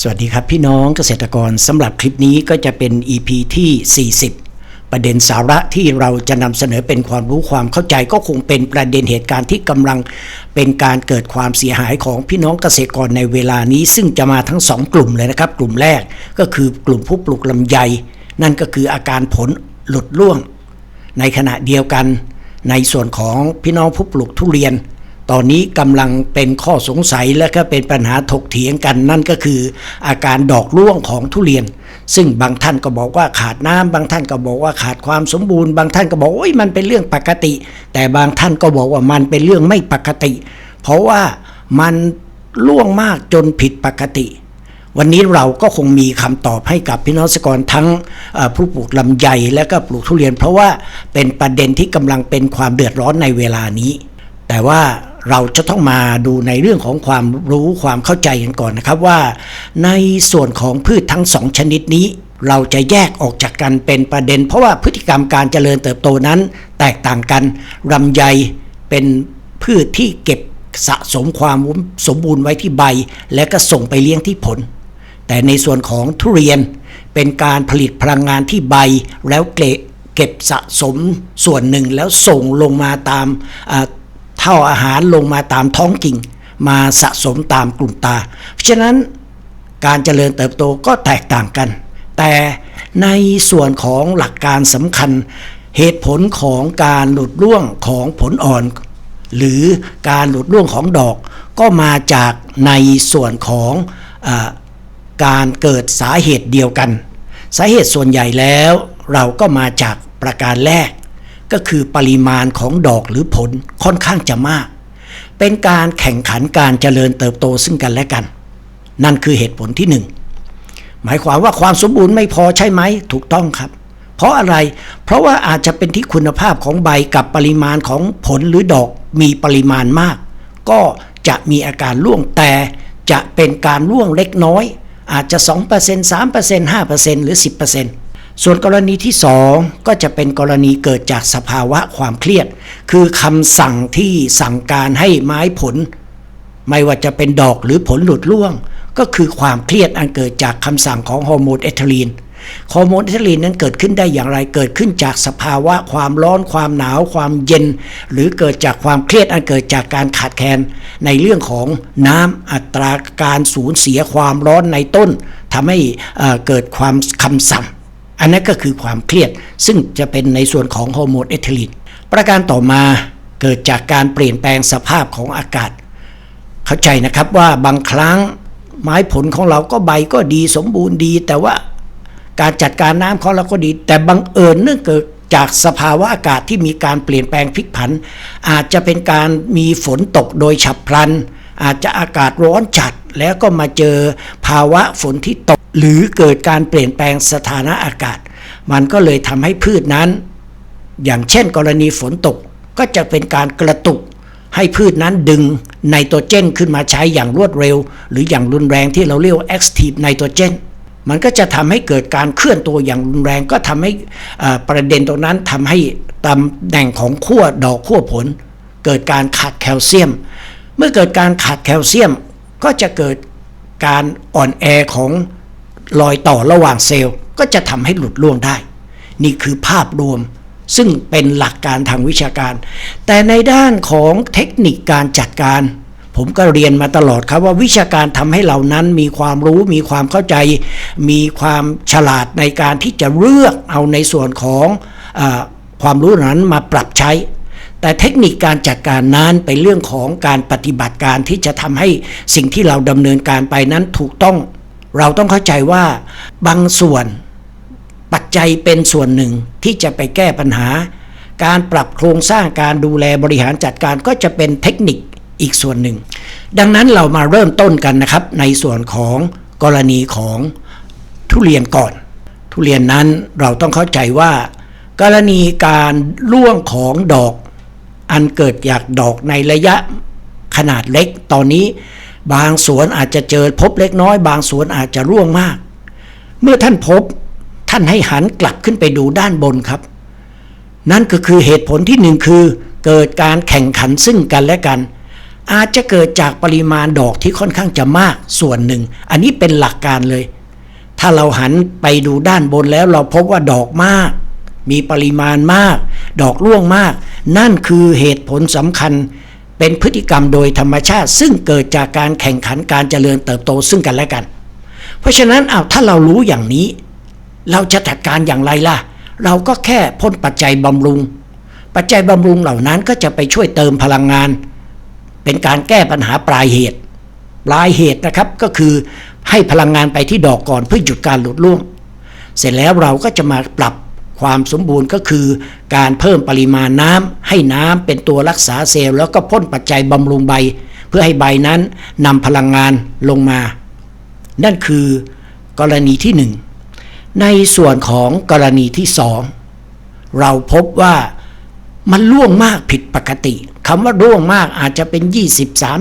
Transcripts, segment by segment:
สวัสดีครับพี่น้องเกษตรกรสำหรับคลิปนี้ก็จะเป็น EP ที่ 40 ประเด็นสาระที่เราจะนำเสนอเป็นความรู้ความเข้าใจก็คงเป็นประเด็นเหตุการณ์ที่กำลังเป็นการเกิดความเสียหายของพี่น้องเกษตรกรในเวลานี้ ซึ่งจะมาทั้ง 2 กลุ่มเลยนะครับ กลุ่มแรกก็คือกลุ่มผู้ปลูกลำไย นั่นก็คืออาการผลหลุดร่วง ในขณะเดียวกัน ในส่วนของพี่น้องผู้ปลูกทุเรียน ตอนนี้กำลังเป็นข้อสงสัยและก็เป็นปัญหาถกเถียงกันนั่นก็คือ อาการดอกร่วงของทุเรียน ซึ่งบางท่านก็บอกว่าขาดน้ำบางท่านก็บอกว่าขาดความสมบูรณ์ บางท่านก็บอกโอ้ยมันเป็นเรื่องปกติ แต่บางท่านก็บอกว่ามันเป็นเรื่องไม่ปกติ เพราะว่ามันร่วงมากจนผิดปกติ วันนี้เราก็คงมีคำตอบให้กับพี่น้องเกษตรกรทั้งผู้ปลูกลำไยและก็ปลูกทุเรียน เพราะว่าเป็นประเด็นที่กำลังเป็นความเดือดร้อนในเวลานี้ แต่ว่า เราจะต้องมาดูในเรื่องของความรู้ความเข้าใจกันก่อนนะครับว่า ในส่วนของพืชทั้งสองชนิดนี้ เราจะแยกออกจากกันเป็นประเด็น เพราะว่าพฤติกรรมการเจริญเติบโตนั้น แตกต่างกันลำไยเป็นพืชที่เก็บสะสมความสมบูรณ์ไว้ที่ใบ และก็ส่งไปเลี้ยงที่ผล แต่ในส่วนของทุเรียนเป็นการผลิตพลังงานที่ใบแล้วเก็บเก็บสะสมส่วนหนึ่งแล้วส่งลงมาตามา เท่าอาหารลงมาตามท้องกิ่ง มาสะสมตามกลุ่มตา เพราะฉะนั้นการเจริญเติบโตก็แตกต่างกัน แต่ในส่วนของหลักการสำคัญ เหตุผลของการหลุดร่วงของผลอ่อน หรือการหลุดร่วงของดอก ก็มาจากในส่วนของอการเกิดสาเหตุเดียวกัน สาเหตุส่วนใหญ่แล้วเราก็มาจากประการแรก ก็คือปริมาณของดอกหรือผลค่อนข้างจะมาก เป็นการแข่งขันการเจริญเติบโตซึ่งกันและกัน นั่นคือเหตุผลที่หนึ่งหมายความว่าความสมบูรณ์ไม่พอใช่ไหมถูกต้องครับ เพราะอะไรเพราะว่าอาจจะเป็นที่คุณภาพของใบกับปริมาณของผลหรือดอกมีปริมาณมาก ก็จะมีอาการร่วงแต่จะเป็นการร่วงเล็กน้อย อาจจะ 2% 3% 5%หรือ 10% ส่วนกรณีที่ 2 ก็จะเป็นกรณีเกิดจากสภาวะความเครียด คือคำสั่งที่สั่งการให้ไม้ผล ไม่ว่าจะเป็นดอกหรือผลหลุดร่วง ก็คือความเครียดอันเกิดจากคำสั่งของฮอร์โมนเอทิลีนฮอร์โมนเอทิลีนนั้นเกิดขึ้นได้อย่างไร เกิดขึ้นจากสภาวะความร้อน ความหนาว ความเย็น หรือเกิดจากความเครียดอันเกิดจากการขาดแคลนในเรื่องของน้ำอัตราการสูญเสียความร้อนในต้นทำให้เอ่อเกิดความคำสั่ง อันนั้นก็คือความเครียด ซึ่งจะเป็นในส่วนของฮอร์โมนเอทิลีนประการต่อมาเกิดจากการเปลี่ยนแปลงสภาพของอากาศ เข้าใจนะครับว่าบางครั้งไม้ผลของเราก็ใบก็ดีสมบูรณ์ดี แต่ว่าการจัดการน้ำของเราก็ดี แต่บังเอิญเนื่องเกิดจากสภาวะอากาศที่มีการเปลี่ยนแปลงพลิกผัน อาจจะเป็นการมีฝนตกโดยฉับพลัน อาจจะอากาศร้อนจัดแล้วก็มาเจอภาวะฝนที่ตก หรือเกิดการเปลี่ยนแปลงสถานะอากาศ มันก็เลยทำให้พืชนั้น อย่างเช่นกรณีฝนตกก็จะเป็นการกระตุกให้พืชนั้นดึงไนโตรเจนขึ้นมาใช้อย่างรวดเร็ว หรืออย่างรุนแรงที่เราเรียกว่า active nitrogen มันก็จะทำให้เกิดการเคลื่อนตัวอย่างรุนแรงก็ทำให้ประเด็นตรงนั้นทำให้ตำแหน่งของขั้วดอกขั้วผล เกิดการขาดแคลเซียม เมื่อเกิดการขาดแคลเซียมก็จะเกิดการอ่อนแอของ รอยต่อระหว่างเซลล์ก็จะทำให้หลุดร่วงได้ นี่คือภาพรวมซึ่งเป็นหลักการทางวิชาการ แต่ในด้านของเทคนิคการจัดการ ผมก็เรียนมาตลอดครับว่าวิชาการทำให้เรานั้นมีความรู้มีความเข้าใจ มีความฉลาดในการที่จะเลือกเอาในส่วนของอความรู้นั้นมาปรับใช้ แต่เทคนิคการจัดการนั้นเป็นเรื่องของการปฏิบัติการที่จะทำให้สิ่งที่เราดำเนินการไปนั้นถูกต้อง เราต้องเข้าใจว่าบางส่วนปัจจัยเป็นส่วนหนึ่งที่จะไปแก้ปัญหา การปรับโครงสร้างการดูแลบริหารจัดการก็จะเป็นเทคนิคอีกส่วนหนึ่ง ดังนั้นเรามาเริ่มต้นกันนะครับ ในส่วนของกรณีของทุเรียนก่อน ทุเรียนนั้นเราต้องเข้าใจว่า กรณีการร่วงของดอก อันเกิดจากดอกในระยะขนาดเล็กตอนนี้ บางสวนอาจจะเจอพบเล็กน้อย บางสวนอาจจะร่วงมาก เมื่อท่านพบท่านให้หันกลับขึ้นไปดูด้านบนครับ นั่นก็คือเหตุผลที่หนึ่งคือ เกิดการแข่งขันซึ่งกันและกัน อาจจะเกิดจากปริมาณดอกที่ค่อนข้างจะมากส่วนหนึ่ง อันนี้เป็นหลักการเลย ถ้าเราหันไปดูด้านบนแล้วเราพบว่าดอกมาก มีปริมาณมาก ดอกร่วงมาก นั่นคือเหตุผลสำคัญ เป็นพฤติกรรมโดยธรรมชาติ ซึ่งเกิดจากการแข่งขันการเจริญเติบโตซึ่งกันและกัน เพราะฉะนั้นเอาถ้าเรารู้อย่างนี้ เราจะจัดการอย่างไรล่ะ เราก็แค่พ่นปัจจัยบำรุง ปัจจัยบำรุงเหล่านั้นก็จะไปช่วยเติมพลังงาน เป็นการแก้ปัญหาปลายเหตุ ปลายเหตุนะครับก็คือให้พลังงานไปที่ดอกก่อนเพื่อหยุดการหลุดร่วง เสร็จแล้วเราก็จะมาปรับ ความสมบูรณ์ก็คือการเพิ่มปริมาณน้ำให้น้ำเป็นตัวรักษาเซลล์แล้วก็พ่นปัจจัยบำรุงใบ เพื่อให้ใบนั้นนำพลังงานลงมา นั่นคือกรณีที่หนึ่งในส่วนของกรณีที่สองเราพบว่ามันร่วงมากผิดปกติคำว่าร่วงมากอาจจะเป็น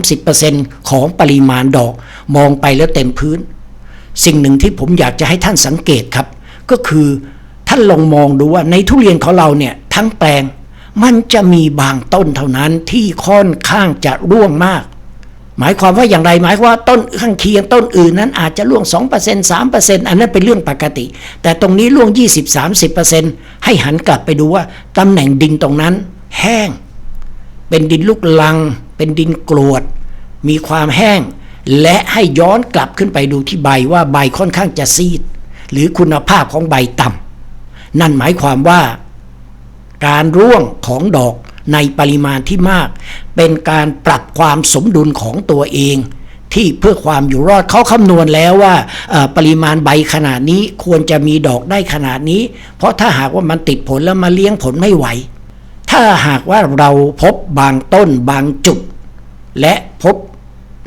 20-30%ของปริมาณดอกมองไปแล้วเต็มพื้น สิ่งหนึ่งที่ผมอยากจะให้ท่านสังเกตครับ ก็คือ ท่านลองมองดูว่าในทุเรียนของเราเนี่ยทั้งแปลงมันจะมีบางต้นเท่านั้นที่ค่อนข้างจะร่วงมาก หมายความว่าอย่างไรหมายความว่าต้นข้างเคียงต้นอื่นนั้นอาจจะร่วง 2% 3%อันนั้นเป็นเรื่องปกติ แต่ตรงนี้ร่วง 20-30%ให้หันกลับไปดูว่าตำแหน่งดินตรงนั้น แห้ง เป็นดินลูกลัง เป็นดินกรวด มีความแห้ง และให้ย้อนกลับขึ้นไปดูที่ใบว่าใบค่อนข้างจะซีด หรือคุณภาพของใบต่ำ นั่นหมายความว่า การร่วงของดอกในปริมาณที่มาก เป็นการปรับความสมดุลของตัวเอง ที่เพื่อความอยู่รอดเขาคำนวณแล้วว่าปริมาณใบขนาดนี้ควรจะมีดอกได้ขนาดนี้ เพราะถ้าหากว่ามันติดผลแล้วมาเลี้ยงผลไม่ไหว ถ้าหากว่าเราพบบางต้นบางจุด และพบ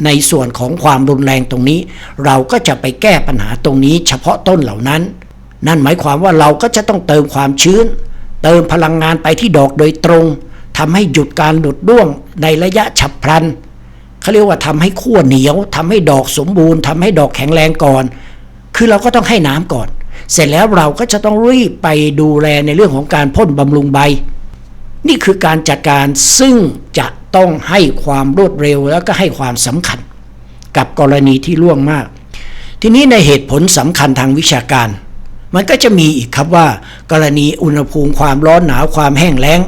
ในส่วนของความรุนแรงตรงนี้ เราก็จะไปแก้ปัญหาตรงนี้เฉพาะต้นเหล่านั้น นั่นหมายความว่าเราก็จะต้องเติมความชื้น เติมพลังงานไปที่ดอกโดยตรงทำให้หยุดการหลุดร่วงในระยะฉับพลันเขาเรียกว่าทำให้ขั้วเหนียวทำให้ดอกสมบูรณ์ทำให้ดอกแข็งแรงก่อน คือเราก็ต้องให้น้ำก่อน เสร็จแล้วเราก็จะต้องรีบไปดูแลในเรื่องของการพ่นบำรุงใบ นี่คือการจัดการซึ่งจะต้องให้ความรวดเร็วแล้วก็ให้ความสำคัญ กับกรณีที่ล่วงมาก ทีนี้ในเหตุผลสำคัญทางวิชาการ มันก็จะมีอีกครับว่า กรณีอุณหภูมิความร้อนหนาวความแห้งแล้ง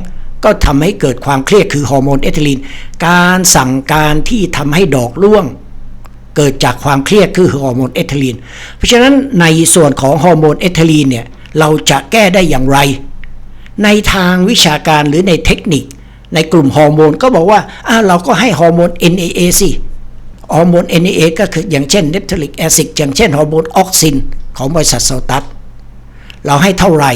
ก็ทำให้เกิดความเครียดคือฮอร์โมนเอทิลีน การสั่งการที่ทำให้ดอกร่วง เกิดจากความเครียดคือฮอร์โมนเอทิลีน เพราะฉะนั้นในส่วนของฮอร์โมนเอทิลีนเนี่ยเราจะแก้ได้อย่างไร ในทางวิชาการหรือในเทคนิค ในกลุ่มฮอร์โมนก็บอกว่าอ้าเราก็ให้ฮอร์โมน NAA สิฮอร์โมน NAA ก็คืออย่างเช่นเนปทลิกแอซิดอย่างเช่นฮอร์โมนออกซิน ของบริษัทโซตัส เราให้เท่าไหร่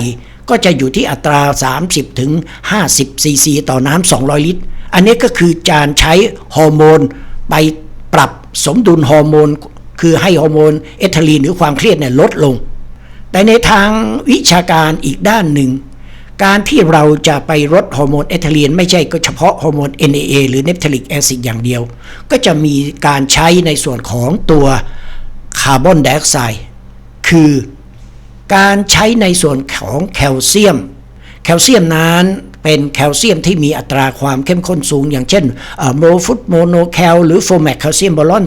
ก็จะอยู่ที่อัตรา 30ถึง50ซีซีต่อน้ำ200 ลิตร อันนี้ก็คือการใช้ฮอร์โมนไปปรับสมดุลฮอร์โมน คือให้ฮอร์โมนเอทิลีนหรือความเครียดเนี่ยลดลง แต่ในทางวิชาการอีกด้านหนึ่ง การที่เราจะไปลดฮอร์โมนเอทิลีนไม่ใช่ก็เฉพาะฮอร์โมน NAA หรือเนปทลิกแอซิดอย่างเดียว ก็จะมีการใช้ในส่วนของตัวคาร์บอนไดออกไซด์คือ การใช้ในส่วนของแคลเซียม แคลเซียมนั้นเป็นแคลเซียมที่มีอัตราความเข้มข้นสูง อย่างเช่นโมฟุตโมโนแคลหรือโฟแมกแคลเซียมบอลอน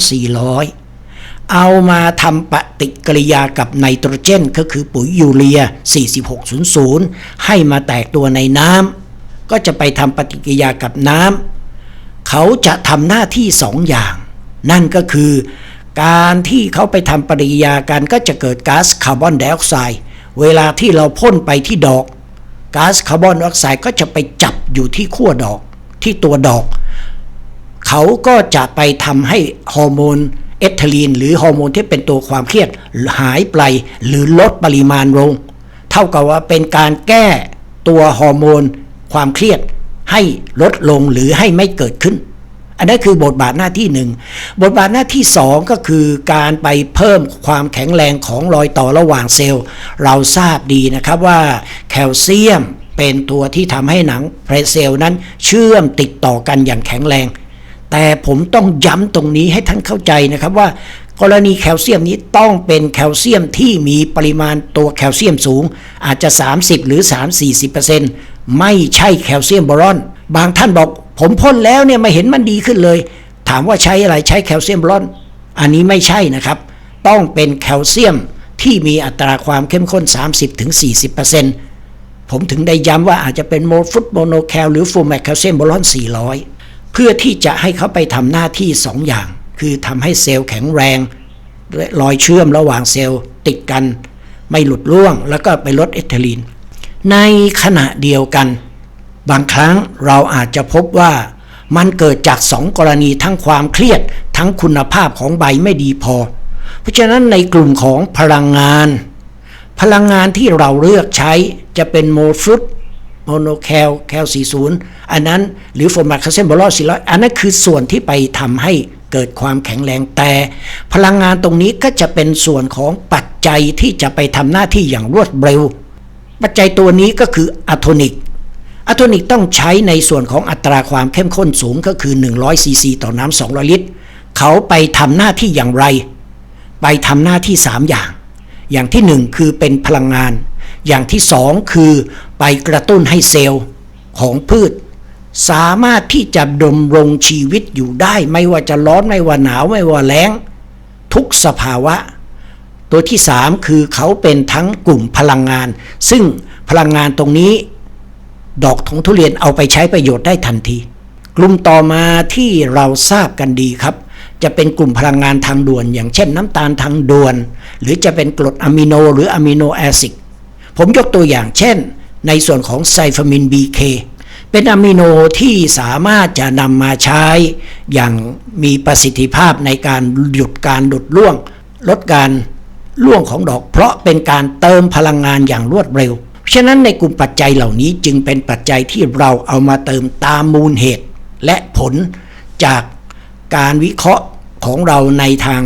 400 เอามาทำปฏิกิริยากับไนโตรเจน ก็คือปุ๋ยยูเรีย 4600 ให้มาแตกตัวในน้ำก็จะไปทำปฏิกิริยากับน้ำเขาจะทำหน้าที่สองอย่าง นั่นก็คือ การที่เขาไปทำปฏิกิริยากันก็จะเกิดก๊าซคาร์บอนไดออกไซด์เวลาที่เราพ่นไปที่ดอกก๊าซคาร์บอนไดออกไซด์ก็จะไปจับอยู่ที่ขั้วดอกที่ตัวดอก เขาก็จะไปทำให้ฮอร์โมนเอทิลีนหรือฮอร์โมนที่เป็นตัวความเครียดหายไปหรือลดปริมาณลง เท่ากับว่าเป็นการแก้ตัวฮอร์โมนความเครียดให้ลดลงหรือให้ไม่เกิดขึ้น อันนั้นคือบทบาทหน้าที่หนึ่งบทบาทหน้าที่สองก็คือการไปเพิ่มความแข็งแรงของรอยต่อระหว่างเซลล์ เราทราบดีนะครับว่าแคลเซียมเป็นตัวที่ทำให้หนังเซลล์นั้นเชื่อมติดต่อกันอย่างแข็งแรง แต่ผมต้องย้ำตรงนี้ให้ท่านเข้าใจนะครับว่ากรณีแคลเซียมนี้ต้องเป็นแคลเซียมที่มีปริมาณตัวแคลเซียมสูง อาจจะ 30 หรือ 3 4 0 ไม่ใช่แคลเซียมบอรอน บางท่านบอก ผมพ่นแล้วเนี่ยไม่เห็นมันดีขึ้นเลย ถามว่าใช้อะไรใช้แคลเซียมร้อน อันนี้ไม่ใช่นะครับ ต้องเป็นแคลเซียมที่มีอัตราความเข้มข้น 30-40%ผมถึงได้ย้ำว่าอาจจะเป็นโมฟุตโมโนแคลหรือฟูแมกแคลเซียมบอลอน 400 เพื่อที่จะให้เขาไปทำหน้าที่ 2 อย่าง คือทำให้เซลล์แข็งแรงรอยเชื่อมระหว่างเซลล์ติดกัน ไม่หลุดร่วง แล้วก็ไปลดเอทิลีน ในขณะเดียวกัน บางครั้งเราอาจจะพบว่ามันเกิดจากสองกรณีทั้งความเครียดทั้งคุณภาพของใบไม่ดีพอ เพราะฉะนั้นในกลุ่มของพลังงาน พลังงานที่เราเลือกใช้จะเป็นโมฟรุตโมโนแคลแคล40 อันนั้นหรือโฟมาคาเซนบอลอ400 อันนั้นคือส่วนที่ไปทำให้เกิดความแข็งแรงแต่ พลังงานตรงนี้ก็จะเป็นส่วนของปัจจัยที่จะไปทำหน้าที่อย่างรวดเร็ว ปัจจัยตัวนี้ก็คืออะโทนิก อะโทนิกต้องใช้ในส่วนของอัตราความเข้มข้นสูงก็คือ 100 ซีซีต่อน้ำ200 ลิตร เขาไปทำหน้าที่อย่างไร ไปทำหน้าที่ 3 อย่าง อย่างที่ 1 คือเป็นพลังงาน อย่างที่ 2 คือไปกระตุ้นให้เซลล์ของพืช สามารถที่จะดำรงชีวิตอยู่ได้ ไม่ว่าจะร้อนไม่ว่าหนาวไม่ว่าแล้ง ทุกสภาวะ ตัวที่ 3 คือเขาเป็นทั้งกลุ่มพลังงาน ซึ่งพลังงานตรงนี้ ดอกของทุเรียนเอาไปใช้ประโยชน์ได้ทันที กลุ่มต่อมาที่เราทราบกันดีครับ จะเป็นกลุ่มพลังงานทางด่วน อย่างเช่นน้ำตาลทางด่วน หรือจะเป็นกรดอะมิโนหรืออะมิโนแอซิดผมยกตัวอย่างเช่น ในส่วนของไซฟามิน BK เป็นอะมิโนที่สามารถจะนำมาใช้อย่างมีประสิทธิภาพในการหยุดการหลุดร่วง ลดการร่วงของดอก เพราะเป็นการเติมพลังงานอย่างรวดเร็ว ฉะนั้นในกลุ่มปัจจัยเหล่านี้จึงเป็นปัจจัยที่เราเอามาเติมตามมูลเหตุ และผลจากการวิเคราะห์ของเราในทาง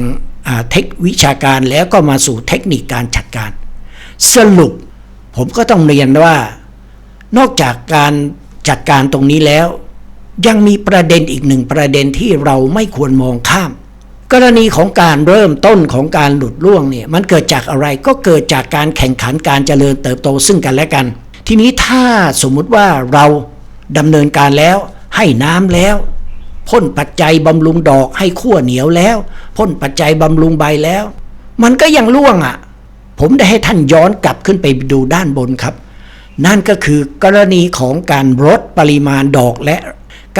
าเทควิชาการแล้วก็มาสู่เทคนิคการจัดการ สรุปผมก็ต้องเรียนว่า นอกจากการจัดการตรงนี้แล้ว ยังมีประเด็นอีกหนึ่งประเด็นที่เราไม่ควรมองข้าม กรณีของการเริ่มต้นของการหลุดร่วงเนี่ยมันเกิดจากอะไรก็เกิดจากการแข่งขันการเจริญเติบโตซึ่งกันและกัน ทีนี้ถ้าสมมุติว่าเราดำเนินการแล้ว ให้น้ำแล้วพ่นปัจจัยบำรุงดอกให้ขั้วเหนียวแล้วพ่นปัจจัยบำรุงใบแล้ว มันก็ยังร่วงอะ ผมได้ให้ท่านย้อนกลับขึ้นไปดูด้านบนครับ นั่นก็คือกรณีของการลดปริมาณดอกและ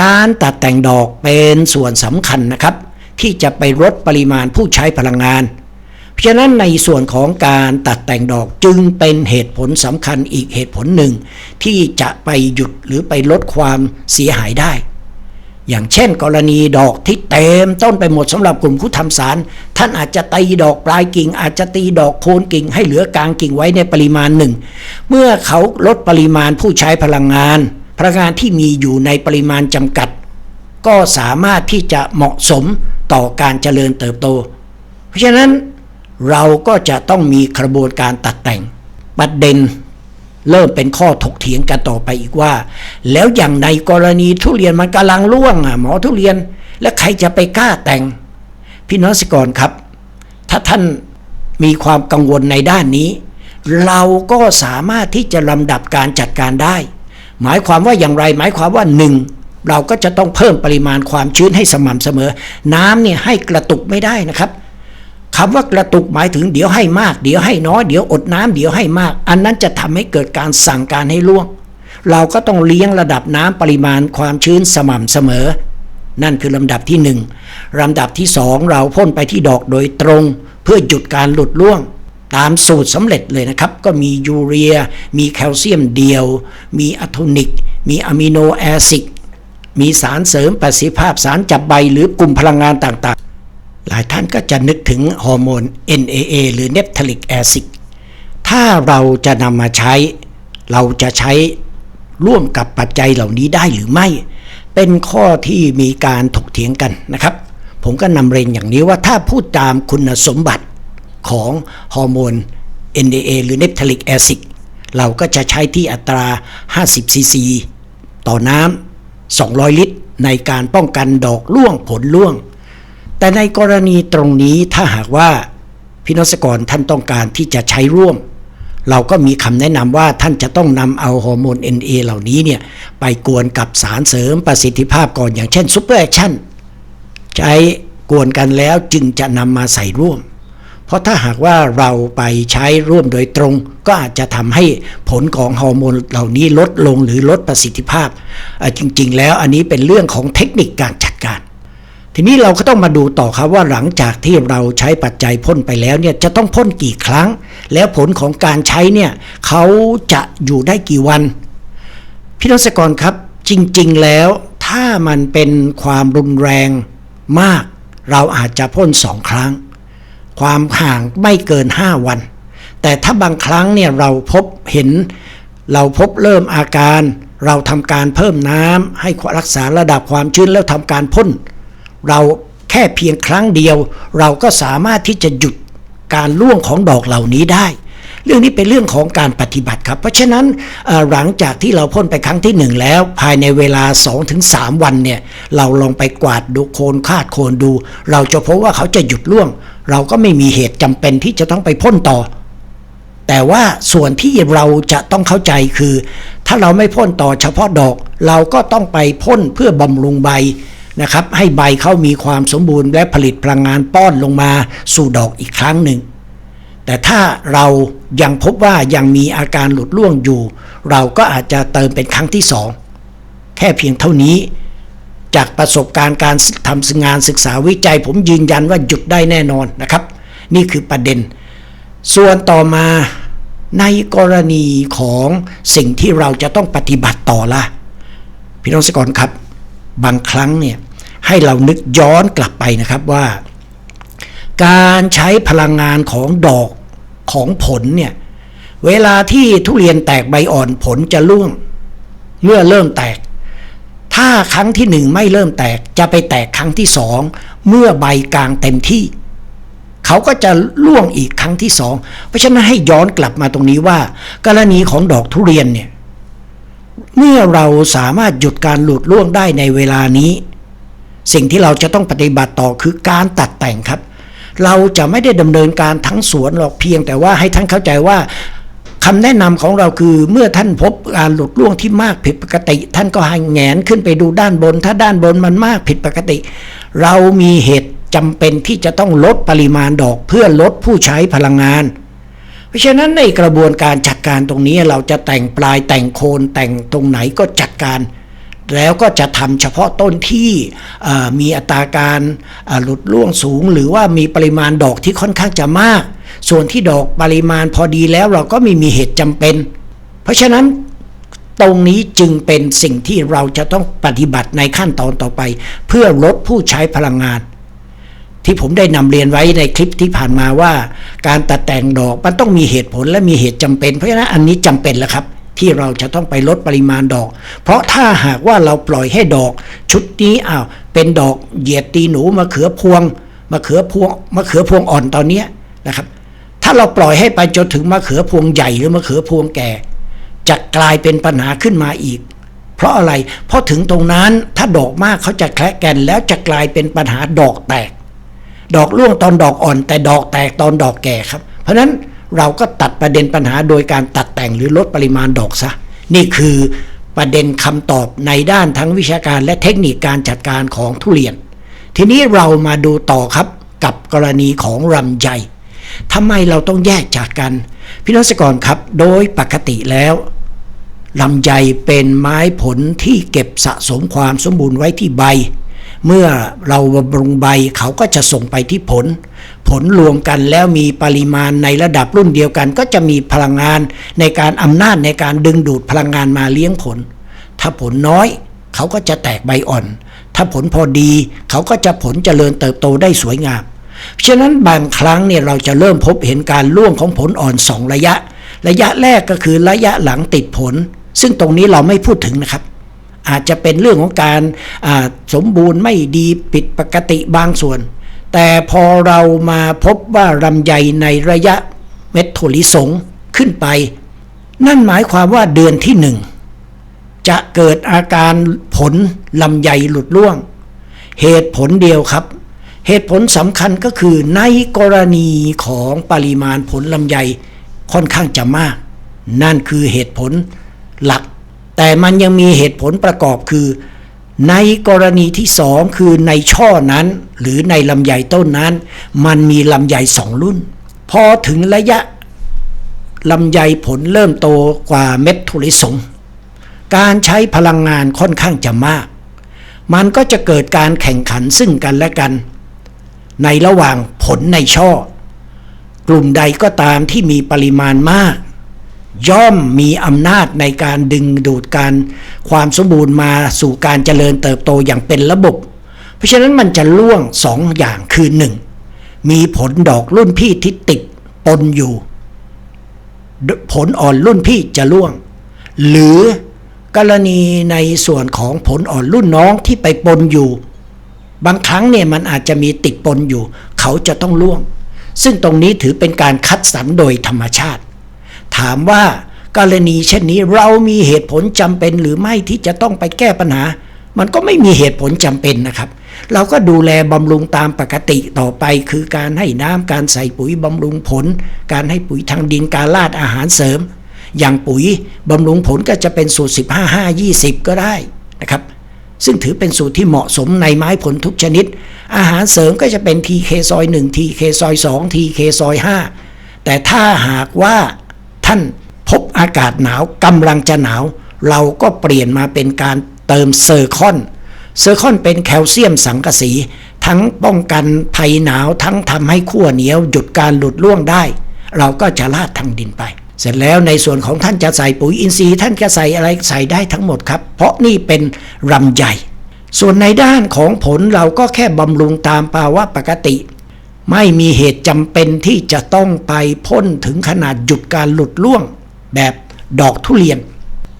การตัดแต่งดอกเป็นส่วนสำคัญนะครับ ที่จะไปลดปริมาณผู้ใช้พลังงาน เพราะฉะนั้นในส่วนของการตัดแต่งดอกจึงเป็นเหตุผลสำคัญอีกเหตุผลหนึ่ง ที่จะไปหยุดหรือไปลดความเสียหายได้ อย่างเช่น กรณีดอกที่เต็มต้นไปหมดสำหรับกลุ่มผู้ทำสาร ท่านอาจจะตีดอกปลายกิ่ง อาจจะตีดอกโคนกิ่ง ให้เหลือกลางกิ่งไว้ในปริมาณหนึ่ง เมื่อเขาลดปริมาณผู้ใช้พลังงาน พลังงานที่มีอยู่ในปริมาณจำกัดก็สามารถที่จะเหมาะสม ต่อการเจริญเติบโต เพราะฉะนั้นเราก็จะต้องมีกระบวนการตัดแต่งประเด็นเริ่มเป็นข้อถกเถียงกันต่อไปอีกว่า แล้วอย่างในกรณีทุเรียนมันกำลังร่วงอะหมอทุเรียนแล้วใครจะไปกล้าแต่ง พี่น้องสิกรครับ ถ้าท่านมีความกังวลในด้านนี้ เราก็สามารถที่จะลำดับการจัดการได้ หมายความว่าอย่างไร หมายความว่าหนึ่ง เราก็จะต้องเพิ่มปริมาณความชื้นให้สม่ำเสมอ น้ำเนี่ยให้กระตุกไม่ได้นะครับคำว่ากระตุกหมายถึงเดี๋ยวให้มาก เดี๋ยวให้น้อยเดี๋ยวอดน้ำเดี๋ยวให้มาก อันนั้นจะทำให้เกิดการสั่งการให้ล่วง เราก็ต้องเลี้ยงระดับน้ำปริมาณความชื้นสม่ำเสมอ นั่นคือลำดับที่หนึ่งลำดับที่สองเราพ่นไปที่ดอกโดยตรง เพื่อหยุดการหลุดร่วงตามสูตรสำเร็จเลยนะครับ ก็มียูเรีย มีแคลเซียมเดียว มีอะโทนิก มีอะมิโนแอซิด มีสารเสริมประสิทธิภาพสารจับใบหรือกลุ่มพลังงานต่างๆ หลายท่านก็จะนึกถึงฮอร์โมน NAA หรือ Naphtalic acid ถ้าเราจะนำมาใช้ เราจะใช้ร่วมกับปัจจัยเหล่านี้ได้หรือไม่ เป็นข้อที่มีการถกเถียงกันนะครับ ผมก็นำเรียนอย่างนี้ว่าถ้าพูดตามคุณสมบัติของฮอร์โมน NAA หรือ Naphtalic acid เราก็จะใช้ที่อัตรา 50 ซีซี ต่อน้ำ 200 ลิตร ในการป้องกันดอกร่วงผลร่วง แต่ในกรณีตรงนี้ถ้าหากว่าพี่นศกรท่านต้องการที่จะใช้ร่วม เราก็มีคำแนะนำว่าท่านจะต้องนำเอาฮอร์โมน NA เหล่านี้เนี่ยไปกวนกับสารเสริมประสิทธิภาพก่อนอย่างเช่นซูเปอร์แอคชั่นใช้กวนกันแล้วจึงจะนำมาใส่ร่วม เพราะถ้าหากว่าเราไปใช้ร่วมโดยตรง ก็อาจจะทำให้ผลของฮอร์โมนเหล่านี้ลดลงหรือลดประสิทธิภาพ จริง ๆ แล้วอันนี้เป็นเรื่องของเทคนิคการจัดการ ทีนี้เราก็ต้องมาดูต่อครับว่าหลังจากที่เราใช้ปัจจัยพ่นไปแล้วเนี่ยจะต้องพ่นกี่ครั้ง แล้วผลของการใช้เนี่ยเขาจะอยู่ได้กี่วันพี่นศกรครับจริง ๆ แล้วถ้ามันเป็นความรุนแรงมาก เราอาจจะพ่นสองครั้ง ความห่างไม่เกิน 5 วัน แต่ถ้าบางครั้งเนี่ยเราพบเห็น เราพบเริ่มอาการ เราทำการเพิ่มน้ำให้รักษาระดับความชื้นแล้วทำการพ่น เราแค่เพียงครั้งเดียว เราก็สามารถที่จะหยุดการร่วงของดอกเหล่านี้ได้ เรื่องนี้เป็นเรื่องของการปฏิบัติครับ เพราะฉะนั้นหลังจากที่เราพ่นไปครั้งที่หนึ่งแล้ว ภายในเวลา 2-3 วันเนี่ยเราลองไปกวาดดูโคนคาดโคนดู เราจะพบว่าเขาจะหยุดร่วง เราก็ไม่มีเหตุจำเป็นที่จะต้องไปพ่นต่อ แต่ว่าส่วนที่เราจะต้องเข้าใจคือ ถ้าเราไม่พ่นต่อเฉพาะดอก เราก็ต้องไปพ่นเพื่อบำรุงใบนะครับ ให้ใบเขามีความสมบูรณ์และผลิตพลังงานป้อนลงมาสู่ดอกอีกครั้งหนึ่ง แต่ถ้าเรายังพบว่ายังมีอาการหลุดร่วงอยู่ เราก็อาจจะเติมเป็นครั้งที่สองแค่เพียงเท่านี้ จากประสบการณ์การทำงานศึกษาวิจัย ผมยืนยันว่าหยุดได้แน่นอนนะครับ นี่คือประเด็น ส่วนต่อมาในกรณีของสิ่งที่เราจะต้องปฏิบัติต่อละพี่น้องสกรครับ บางครั้งเนี่ยให้เรานึกย้อนกลับไปนะครับว่า การใช้พลังงานของดอกของผลเนี่ยเวลาที่ทุเรียนแตกใบอ่อนผลจะร่วง เมื่อเริ่มแตก ถ้าครั้งที่หนึ่งไม่เริ่มแตกจะไปแตกครั้งที่สองเมื่อใบกลางเต็มที่ เขาก็จะล่วงอีกครั้งที่สองเพราะฉะนั้นให้ย้อนกลับมาตรงนี้ว่า กรณีของดอกทุเรียนเนี่ยเมื่อเราสามารถหยุดการหลุดล่วงได้ในเวลานี้ สิ่งที่เราจะต้องปฏิบัติต่อคือการตัดแต่งครับ เราจะไม่ได้ดำเนินการทั้งสวนหรอกเพียงแต่ว่าให้ท่านเข้าใจว่า คำแนะนำของเราคือเมื่อท่านพบการหลุดล่วงที่มากผิดปกติ ท่านก็หันแหงนขึ้นไปดูด้านบน ถ้าด้านบนมันมากผิดปกติ เรามีเหตุจำเป็นที่จะต้องลดปริมาณดอกเพื่อลดผู้ใช้พลังงาน เพราะฉะนั้นในกระบวนการจัดการตรงนี้เราจะแต่งปลายแต่งโคนแต่งตรงไหนก็จัดการ แล้วก็จะทำเฉพาะต้นที่มีอัตราการหลุดร่วงสูง หรือว่ามีปริมาณดอกที่ค่อนข้างจะมาก ส่วนที่ดอกปริมาณพอดีแล้วเราก็ไม่มีเหตุจำเป็น เพราะฉะนั้นตรงนี้จึงเป็นสิ่งที่เราจะต้องปฏิบัติในขั้นตอนต่อไป เพื่อลดผู้ใช้พลังงาน ที่ผมได้นำเรียนไว้ในคลิปที่ผ่านมาว่า การตัดแต่งดอกมันต้องมีเหตุผลและมีเหตุจำเป็น เพราะฉะนั้นอันนี้จำเป็นแล้วครับ ที่เราจะต้องไปลดปริมาณดอก เพราะถ้าหากว่าเราปล่อยให้ดอก ชุดนี้อ้าวเป็นดอกเหยียดตีหนูมะเขือพวงมะเขือพวงมะเขือพวงอ่อนตอนเนี้ยนะครับ ถ้าเราปล่อยให้ไปจนถึงมะเขือพวงใหญ่หรือมะเขือพวงแก่ จะกลายเป็นปัญหาขึ้นมาอีก เพราะอะไร เพราะถึงตรงนั้นถ้าดอกมากเขาจะแคละแกนแล้วจะกลายเป็นปัญหาดอกแตก ดอกร่วงตอนดอกอ่อน แต่ดอกแตกตอนดอกแก่ครับ เพราะฉะนั้น เราก็ตัดประเด็นปัญหาโดยการตัดแต่งหรือลดปริมาณดอกซะ นี่คือประเด็นคำตอบในด้านทั้งวิชาการและเทคนิคการจัดการของทุเรียน ทีนี้เรามาดูต่อครับกับกรณีของลำไยทำไมเราต้องแยกจากกัน พี่น้องสกรครับโดยปกติแล้วลำไยเป็นไม้ผลที่เก็บสะสมความสมบูรณ์ไว้ที่ใบ เมื่อเราบำรุงใบเขาก็จะส่งไปที่ผล ผลรวมกันแล้วมีปริมาณในระดับรุ่นเดียวกัน ก็จะมีพลังงานในการอำนาจในการดึงดูดพลังงานมาเลี้ยงผล ถ้าผลน้อยเขาก็จะแตกใบอ่อน ถ้าผลพอดีเขาก็จะผลเจริญเติบโตได้สวยงาม ฉะนั้นบางครั้งเนี่ยเราจะเริ่มพบเห็นการร่วงของผลอ่อนสองระยะ ระยะแรกก็คือระยะหลังติดผล ซึ่งตรงนี้เราไม่พูดถึงนะครับอาจจะเป็นเรื่องของการสมบูรณ์ไม่ดีผิดปกติบางส่วน แต่พอเรามาพบว่าลำไยในระยะเม็ดถั่วลิสงขึ้นไป นั่นหมายความว่าเดือนที่หนึ่งจะเกิดอาการผลลำไยหลุดร่วง เหตุผลเดียวครับ เหตุผลสำคัญก็คือในกรณีของปริมาณผลลำไยค่อนข้างจะมาก นั่นคือเหตุผลหลัก แต่มันยังมีเหตุผลประกอบคือ ในกรณีที่สองคือในช่อนั้น หรือในลำไยต้นนั้น มันมีลำไยสองรุ่น พอถึงระยะลำไยผลเริ่มโตกว่าเม็ดถั่วลิสง การใช้พลังงานค่อนข้างจะมาก มันก็จะเกิดการแข่งขันซึ่งกันและกัน ในระหว่างผลในช่อ กลุ่มใดก็ตามที่มีปริมาณมาก ย่อมมีอำนาจในการดึงดูดการความสมบูรณ์มาสู่การเจริญเติบโตอย่างเป็นระบบ เพราะฉะนั้นมันจะล่วงสองอย่างคือหนึ่งมีผลดอกรุ่นพี่ที่ติดปนอยู่ ผลอ่อนรุ่นพี่จะล่วง หรือกรณีในส่วนของผลอ่อนรุ่นน้องที่ไปปนอยู่ บางครั้งเนี่ยมันอาจจะมีติดปนอยู่ เขาจะต้องล่วง ซึ่งตรงนี้ถือเป็นการคัดสรรโดยธรรมชาติ ถามว่ากรณีเช่นนี้เรามีเหตุผลจำเป็นหรือไม่ที่จะต้องไปแก้ปัญหา มันก็ไม่มีเหตุผลจำเป็นนะครับ เราก็ดูแลบำรุงตามปกติต่อไป คือการให้น้ำการใส่ปุ๋ยบำรุงผล การให้ปุ๋ยทางดินการลาดอาหารเสริม อย่างปุ๋ยบำรุงผลก็จะเป็นสูตร 15 5 20 ก็ได้นะครับ ซึ่งถือเป็นสูตรที่เหมาะสมในไม้ผลทุกชนิด อาหารเสริมก็จะเป็น TK ซอย1 TK ซอย2 TK ซอย5แต่ถ้าหากว่า ท่านพบอากาศหนาวกำลังจะหนาว เราก็เปลี่ยนมาเป็นการเติมเซอร์คอน เซอร์คอนเป็นแคลเซียมสังกะสี ทั้งป้องกันภัยหนาวทั้งทำให้ขั้วเหนียวหยุดการหลุดล่วงได้ เราก็จะลาดทางดินไป เสร็จแล้วในส่วนของท่านจะใส่ปุ๋ยอินทรีย์ท่านจะใส่อะไรใส่ได้ทั้งหมดครับ เพราะนี่เป็นรำใหญ่ ส่วนในด้านของผลเราก็แค่บำรุงตามภาวะปกติ ไม่มีเหตุจำเป็นที่จะต้องไปพ่นถึงขนาดหยุดการหลุดล่วง แบบดอกทุเรียน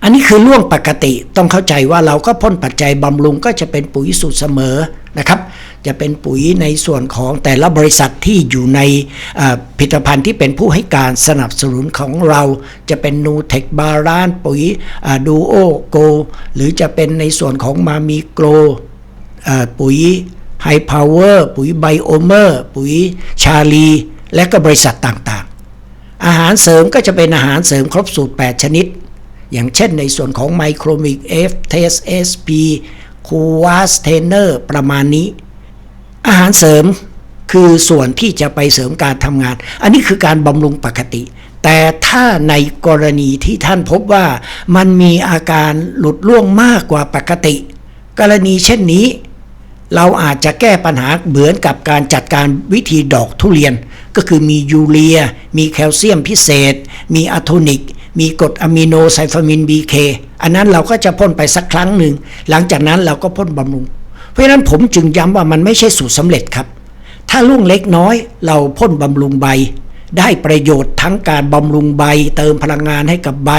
อันนี้คือล่วงปกติต้องเข้าใจว่าเราก็พ่นปัจจัยบำรุงก็จะเป็นปุ๋ยสูตรเสมอนะครับ จะเป็นปุ๋ยในส่วนของแต่ละบริษัทที่อยู่ในผลิตภัณฑ์ที่เป็นผู้ให้การสนับสนุนของเรา จะเป็นนูเทคบารานปุ๋ยดูโอโก หรือจะเป็นในส่วนของมามีโกรปุ๋ย ไฮพาวเวอร์ปุ๋ยไบโอเมอร์ปุ๋ยชาลี และก็บริษัทต่างๆ อาหารเสริมก็จะเป็นอาหารเสริมครบสูตร 8 ชนิด อย่างเช่นในส่วนของไมโครมิกเอฟเทสเอสพีคูวาสเทเนอร์ประมาณนี้ อาหารเสริมคือส่วนที่จะไปเสริมการทำงาน อันนี้คือการบำรุงปกติ แต่ถ้าในกรณีที่ท่านพบว่ามันมีอาการหลุดล่วงมากกว่าปกติ กรณีเช่นนี้ เราอาจจะแก้ปัญหาเหมือนกับการจัดการวิธีดอกทุเรียน ก็คือมียูเรีย มีแคลเซียมพิเศษ มีอะโทนิก มีกรดอะมิโนไซฟามิน BK อันนั้นเราก็จะพ่นไปสักครั้งหนึ่ง หลังจากนั้นเราก็พ่นบำรุง เพราะฉะนั้นผมจึงย้ำว่ามันไม่ใช่สูตรสำเร็จครับ ถ้าล่วงเล็กน้อย เราพ่นบำรุงใบ ได้ประโยชน์ทั้งการบำรุงใบ เติมพลังงานให้กับใบ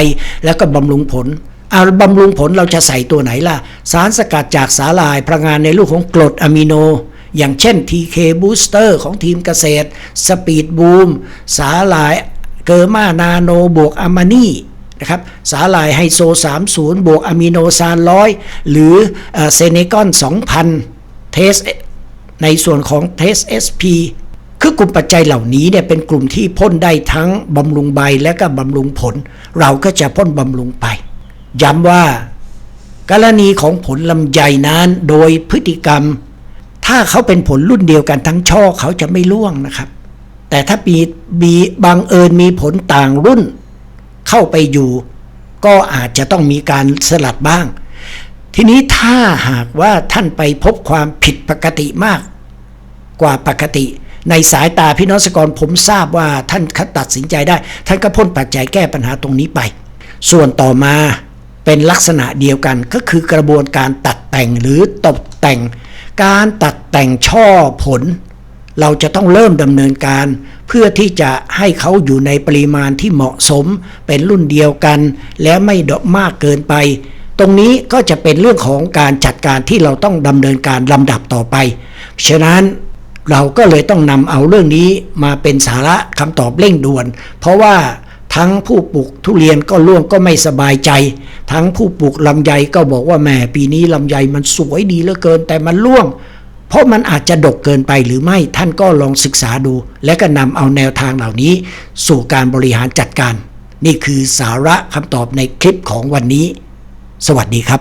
แล้วก็บำรุงผล เอาบำรุงผลเราจะใส่ตัวไหนล่ะ สารสกัดจากสาลายพลังงานในรูปของกรดอะมิโน อย่างเช่น TK Booster ของทีมเกษตร Speed Boom สาลายเกอร์มานาโนบวกอะมานีนะครับสาหร่ายไฮโซ 30 บวกอะมิโนซานร้อยหรือเซเนกอน 2,000 เทสในส่วนของเทส SP คือกลุ่มปัจจัยเหล่านี้เนี่ยเป็นกลุ่มที่พ่นได้ทั้งบำรุงใบและก็บำรุงผล เราก็จะพ่นบำรุงไป ย้ำว่ากรณีของผลลำไยนั้นโดยพฤติกรรม ถ้าเขาเป็นผลรุ่นเดียวกันทั้งช่อเขาจะไม่ล่วงนะครับ แต่ถ้ามีมีบางเอิญมีผลต่างรุ่น เข้าไปอยู่ ก็อาจจะต้องมีการสลัดบ้าง ทีนี้ถ้าหากว่าท่านไปพบความผิดปกติมาก กว่าปกติ ในสายตาพี่น้องสกรผมทราบว่าท่านตัดสินใจได้ ท่านก็พ่นปัจจัยแก้ปัญหาตรงนี้ไป ส่วนต่อมา เป็นลักษณะเดียวกันก็คือกระบวนการตัดแต่งหรือตกแต่ง การตัดแต่งช่อผล เราจะต้องเริ่มดำเนินการ เพื่อที่จะให้เขาอยู่ในปริมาณที่เหมาะสม เป็นรุ่นเดียวกัน และไม่ดอกมากเกินไป ตรงนี้ก็จะเป็นเรื่องของการจัดการที่เราต้องดำเนินการลำดับต่อไปฉะนั้นเราก็เลยต้องนำเอาเรื่องนี้มาเป็นสาระคำตอบเร่งด่วน เพราะว่า ทั้งผู้ปลูกทุเรียนก็ร่วงก็ไม่สบายใจ ทั้งผู้ปลูกลำไยก็บอกว่าแหมปีนี้ลำไยมันสวยดีเหลือเกิน แต่มันร่วง เพราะมันอาจจะดกเกินไปหรือไม่ท่านก็ลองศึกษาดู และก็นำเอาแนวทางเหล่านี้ สู่การบริหารจัดการ นี่คือสาระคำตอบในคลิปของวันนี้ สวัสดีครับ